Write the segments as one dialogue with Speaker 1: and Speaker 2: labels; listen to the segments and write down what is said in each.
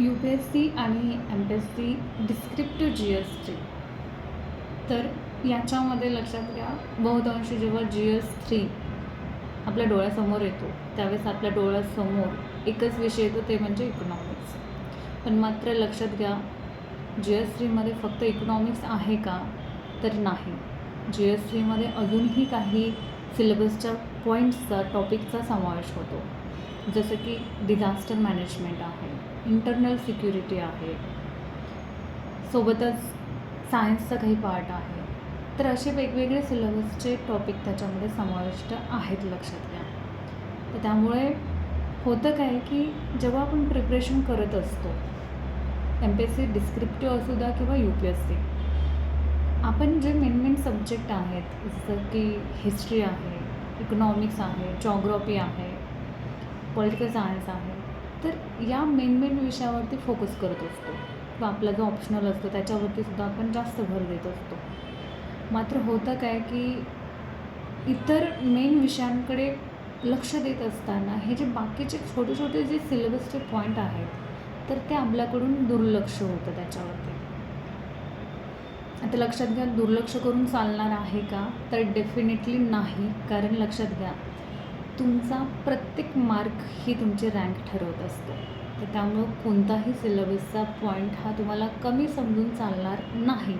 Speaker 1: You P S C आणि M P S C descriptive G S T तर याच्यामध्ये लक्षात घ्या बहुतांशी जेव्हा जी एस थ्री आपल्या डोळ्यासमोर येतो त्यावेळेस आपल्या डोळ्यासमोर एकच विषय येतो ते म्हणजे इकॉनॉमिक्स पण मात्र लक्षात घ्या जी एस थ्रीमध्ये फक्त इकॉनॉमिक्स आहे का? तर नाही. जी एस थ्रीमध्ये अजूनही काही सिलेबसच्या पॉईंट्सचा टॉपिकचा समावेश होतो. जसं की डिझास्टर मॅनेजमेंट आहे इंटरनल सिक्युरिटी आहे सोबतच सायन्सचा काही पार्ट आहे. तर असे वेगवेगळे सिलेबसचे टॉपिक त्याच्यामध्ये समाविष्ट आहेत लक्षात घ्या. तर त्यामुळे होतं काय की जेव्हा आपण प्रिपरेशन करत असतो M P S C descriptive असू द्या किंवा यू पी एस सी आपण जे मेन मेन सब्जेक्ट आहेत जसं की हिस्ट्री आहे इकॉनॉमिक्स आहे जॉग्रॉफी आहे पॉलिटिकल सायन्स आहे तर या मेन मेन विषयावरती फोकस करत असतो. किंवा आपला जो ऑप्शनल असतो त्याच्यावरती सुद्धा आपण जास्त भर देत असतो. मात्र होतं काय की इतर मेन विषयांकडे लक्ष देत असताना हे जे बाकीचे छोटे छोटे जे सिलेबसचे पॉईंट आहेत तर ते आपल्याकडून दुर्लक्ष होतं त्याच्यावरती. आता लक्षात घ्या दुर्लक्ष करून चालणार आहे का? तर डेफिनेटली नाही कारण लक्षात घ्या तुमचा प्रत्येक मार्क ही तुमची रँक ठरवत असतो. तर त्यामुळं कोणताही सिलेबसचा पॉईंट हा तुम्हाला कमी समजून चालणार नाही.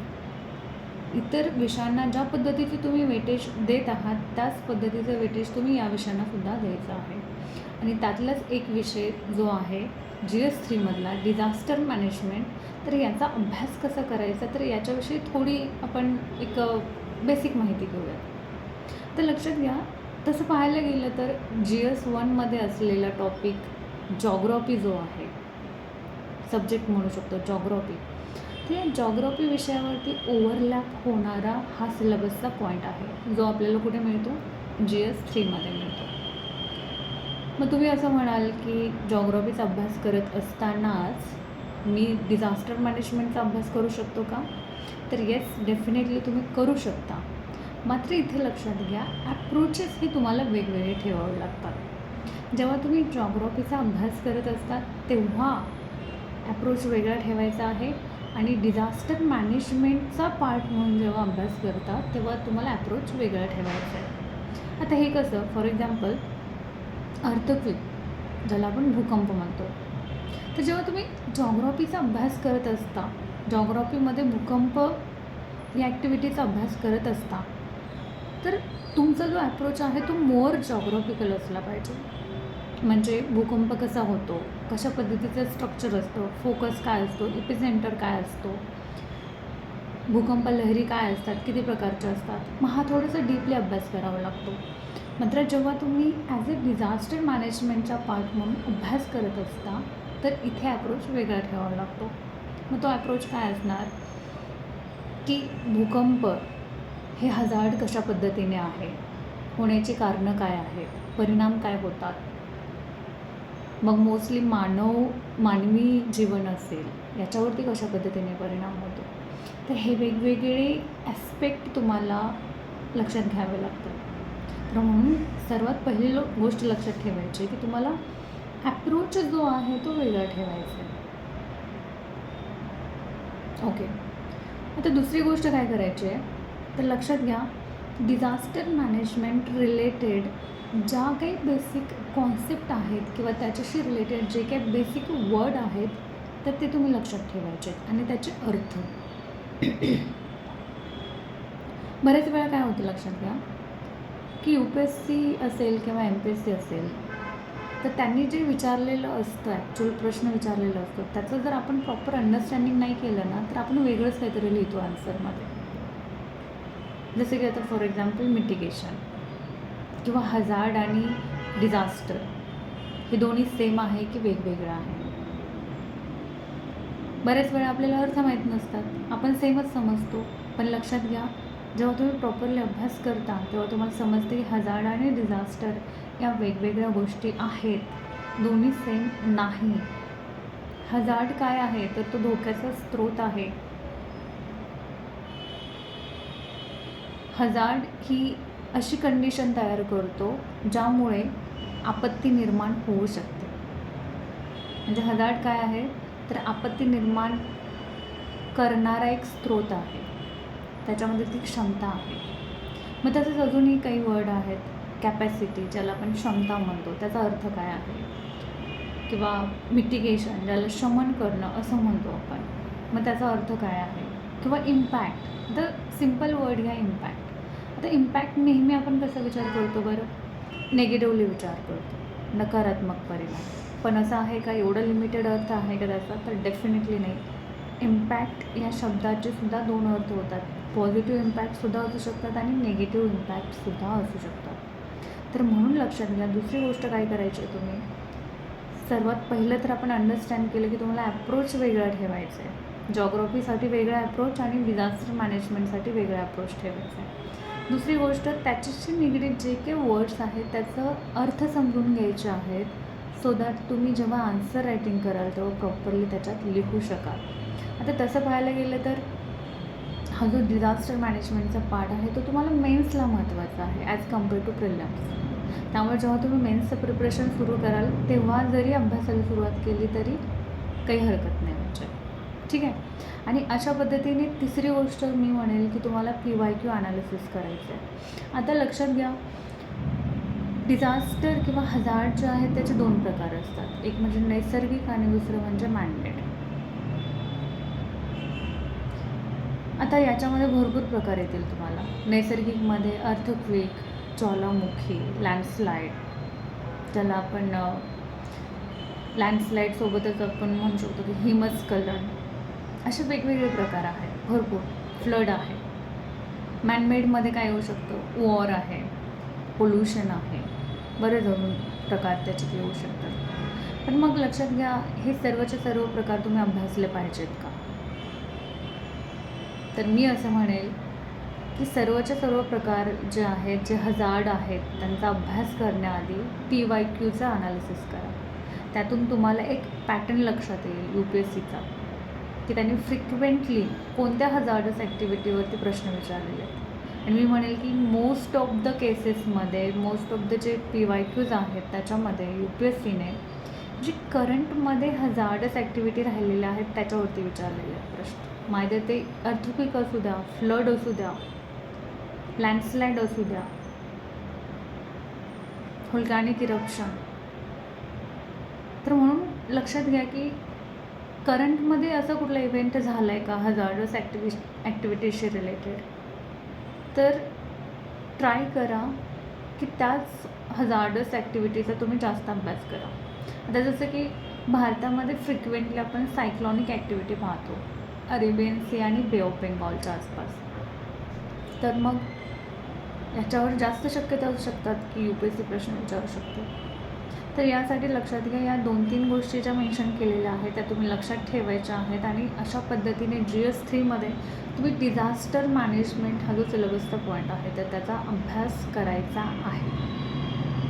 Speaker 1: इतर विषयांना ज्या पद्धतीचे तुम्ही वेटेज देत आहात त्याच पद्धतीचं वेटेज तुम्ही या विषयांनासुद्धा द्यायचा द्यायचं आहे. आणि त्यातलाच एक विषय जो आहे जी एस थ्रीमधला डिझास्टर मॅनेजमेंट तर याचा अभ्यास कसा करायचा तर याच्याविषयी थोडी आपण एक बेसिक माहिती घेऊया तर लक्षात घ्या तसं पाहायला गेलं तर जी एस वनमध्ये असलेला टॉपिक जॉग्रॉफी जो आहे सब्जेक्ट म्हणू शकतो जॉग्रॉफी ते जॉग्रॉफी विषयावरती ओव्हरलॅप होणारा हा सिलेबसचा पॉईंट आहे जो आपल्याला कुठे मिळतो? जी एस थ्रीमध्ये मिळतो. मग तुम्ही असं म्हणाल की जॉग्रॉफीचा अभ्यास करत असतानाच मी डिझास्टर मॅनेजमेंटचा अभ्यास करू शकतो का? तर येस डेफिनेटली तुम्ही करू शकता. मात्र इथे लक्षात घ्या ॲप्रोचेस हे तुम्हाला वेगवेगळे ठेवावे लागतात. जेव्हा तुम्ही जॉग्रॉफीचा अभ्यास करत असतात तेव्हा ॲप्रोच वेगळा ठेवायचा आहे. आणि डिझास्टर मॅनेजमेंटचा पार्ट म्हणून जेव्हा अभ्यास करता तेव्हा तुम्हाला ॲप्रोच वेगळा ठेवायचा आहे. आता हे कसं? फॉर एक्झाम्पल अर्थक्विक ज्याला आपण भूकंप म्हणतो. तर जेव्हा तुम्ही जॉग्रॉफीचा अभ्यास करत असता जॉग्रॉफीमध्ये भूकंप या ॲक्टिव्हिटीचा अभ्यास करत असता तर तुमचा जो ॲप्रोच आहे तो मोर जॉग्रॉफिकल असला पाहिजे. म्हणजे भूकंप कसा होतो? कशा पद्धतीचं स्ट्रक्चर असतं? फोकस काय असतो? इपिसेंटर काय असतो? भूकंप लहरी काय असतात? किती प्रकारच्या असतात? मग हा थोडासा डीपली अभ्यास करावा लागतो. मात्र जेव्हा तुम्ही ॲज अ डिझास्टर मॅनेजमेंटचा पार्ट म्हणून अभ्यास करत असता तर इथे ॲप्रोच वेगळा ठेवावा लागतो. मग तो ॲप्रोच काय असणार? की भूकंप हे हजार्ड कशा पद्धतीने आहे? होण्याची कारणं काय आहेत? परिणाम काय होतात? मग मोस्टली मानव मानवी जीवन असेल याच्यावरती कशा पद्धतीने परिणाम होतो? तर हे वेगवेगळे ॲस्पेक्ट तुम्हाला लक्षात घ्यावे लागतात. तर म्हणून सर्वात पहिली लो गोष्ट लक्षात ठेवायची की तुम्हाला ॲप्रोच जो आहे तो वेगळा ठेवायचा आहे. ओके आता दुसरी गोष्ट काय करायची आहे? तर लक्षात घ्या डिझास्टर मॅनेजमेंट रिलेटेड ज्या काही बेसिक कॉन्सेप्ट आहेत किंवा त्याच्याशी रिलेटेड जे काही बेसिक वर्ड आहेत तर ते तुम्ही लक्षात ठेवायचे आहेत. आणि त्याचे अर्थ. बऱ्याच वेळा काय होतं लक्षात घ्या की यू पी एस सी असेल किंवा एम पी एस सी असेल तर त्यांनी जे विचारलेलं असतं ॲक्च्युअल प्रश्न विचारलेला असतो त्याचं जर आपण प्रॉपर अंडरस्टँडिंग नाही केलं ना तर आपण वेगळंच काहीतरी लिहितो आन्सरमध्ये जसे की आता फॉर एक्झाम्पल मिटिगेशन किंवा हजार्ड आणि डिझास्टर हे दोन्ही सेम आहे की वेगवेगळं आहे? बऱ्याच वेळा आपल्याला अर्थ माहीत नसतात. आपण सेमच समजतो. पण लक्षात घ्या जेव्हा तुम्ही प्रॉपरली अभ्यास करता तेव्हा तुम्हाला समजते की हजार्ड आणि डिझास्टर या वेगवेगळ्या गोष्टी आहेत. दोन्ही सेम नाही. हजार्ड काय आहे? तर तो धोक्याचा स्रोत आहे. हजार्ड ही अशी कंडिशन तयार करतो ज्यामुळे आपत्ती निर्माण होऊ शकते. म्हणजे हजार्ड काय आहे? तर आपत्ती निर्माण करणारा एक स्रोत आहे. त्याच्यामध्ये ती क्षमता आहे. मग तसंच अजूनही काही वर्ड आहेत. कॅपॅसिटी ज्याला आपण क्षमता म्हणतो. त्याचा अर्थ काय आहे? किंवा मिटिगेशन ज्याला शमन करणं असं म्हणतो आपण. मग त्याचा अर्थ काय आहे? किंवा इम्पॅक्ट द सिंपल वर्ड घ्या इम्पॅक्ट आता इम्पॅक्ट नेहमी आपण कसा विचार करतो बरं? नेगेटिव्हली विचार करतो. नकारात्मक परिणाम. पण असं आहे का? एवढं लिमिटेड अर्थ आहे का त्याचा? तर डेफिनेटली नाही. इम्पॅक्ट या शब्दाचे सुद्धा दोन अर्थ होतात. पॉझिटिव्ह इम्पॅक्टसुद्धा असू शकतात आणि निगेटिव्ह इम्पॅक्टसुद्धा असू शकतात. तर म्हणून लक्षात घ्या दुसरी गोष्ट काय करायची आहे तुम्ही? सर्वात पहिलं तर आपण अंडरस्टँड केलं की तुम्हाला ॲप्रोच वेगळा ठेवायचा आहे. जॉग्रॉफीसाठी वेगळा ॲप्रोच आणि डिझास्टर मॅनेजमेंटसाठी वेगळा अप्रोच ठेवायचा आहे. दुसरी गोष्ट त्याच्याशी निगडीत जे काही वर्ड्स आहेत त्याचं अर्थ समजून घ्यायचे आहेत सो दॅट तुम्ही जेव्हा आन्सर रायटिंग कराल तेव्हा प्रॉपरली त्याच्यात लिहू शकाल. आता तसं पाहायला गेलं तर हा जो डिझास्टर मॅनेजमेंटचा पार्ट आहे तो तुम्हाला मेन्सला महत्त्वाचा आहे ॲज कंपेअर टू प्रिलिम्स त्यामुळे जेव्हा तुम्ही मेन्सचं प्रिपरेशन सुरू कराल तेव्हा जरी अभ्यासाला सुरुवात केली तरी काही हरकत नाही. ठीक आहे? आणि अशा पद्धतीने तिसरी गोष्ट मी म्हणेल की तुम्हाला पी वाय क्यू अनालिसिस करायचं आहे आता लक्षात घ्या डिझास्टर किंवा हजार्ड जे आहेत त्याचे दोन प्रकार असतात. एक म्हणजे नैसर्गिक आणि दुसरं म्हणजे मॅनमेड आता याच्यामध्ये भरपूर प्रकार येतील तुम्हाला. नैसर्गिकमध्ये अर्थक्विक ज्वालामुखी लँडस्लाईड ज्याला आपण लँडस्लाईडसोबतच आपण म्हणू शकतो की हिमस्खलन. असे वेगवेगळे प्रकार आहेत भरपूर. फ्लड आहे. मॅनमेडमध्ये काय येऊ शकतं? वॉर आहे. पोल्युशन आहे. बरेच अजून प्रकार त्याच्यात येऊ शकतात. पण मग लक्षात घ्या हे सर्वचे सर्व प्रकार तुम्ही अभ्यासले पाहिजेत का? तर मी असं म्हणेल की सर्वचे सर्व प्रकार जे आहेत जे हजार्ड आहेत त्यांचा अभ्यास करण्याआधी पी वाय क्यूचा अनालिसिस करा. त्यातून तुम्हाला एक पॅटर्न लक्षात येईल यू पी एस सीचा की त्यांनी फ्रिक्वेंटली कोणत्या हजार्डस ॲक्टिव्हिटीवरती प्रश्न विचारलेले आहेत? आणि मी म्हणेल की मोस्ट ऑफ द केसेसमध्ये most of the J P Y Qs आहेत त्याच्यामध्ये यू पी एस सीने जी करंटमध्ये हजार्डस ॲक्टिव्हिटी राहिलेल्या आहेत त्याच्यावरती विचारलेले आहेत प्रश्न. मायदे ते अर्थक्विक असू द्या फ्लड असू द्या लँडस्लाईड असू द्या हुलकानिक इरप्शन तर म्हणून लक्षात घ्या की करंटमध्ये असं कुठला इव्हेंट झाला आहे का हजार्डस ॲक्टिव्हि ॲक्टिव्हिटीशी रिलेटेड तर ट्राय करा की त्याच हजार्डस ॲक्टिव्हिटीचा तुम्ही जास्त अभ्यास करा. आता जसं की भारतामध्ये फ्रिक्वेंटली आपण सायक्लॉनिक ॲक्टिव्हिटी पाहतो. अरेबियन सी आणि बे ऑफ बेंगॉलच्या आसपास. तर मग याच्यावर जास्त शक्यता असू शकतात की यू पी एस सी प्रश्न विचारू शकतो. तर यासाठी लक्षात घ्या या दोन तीन गोष्टी ज्या मेन्शन केलेल्या आहेत त्या तुम्ही लक्षात ठेवायच्या आहेत आणि अशा पद्धतीने जी एस थ्रीमध्ये तुम्ही डिझास्टर मॅनेजमेंट हा जो सिलेबसचा पॉईंट आहे तर त्याचा अभ्यास करायचा आहे.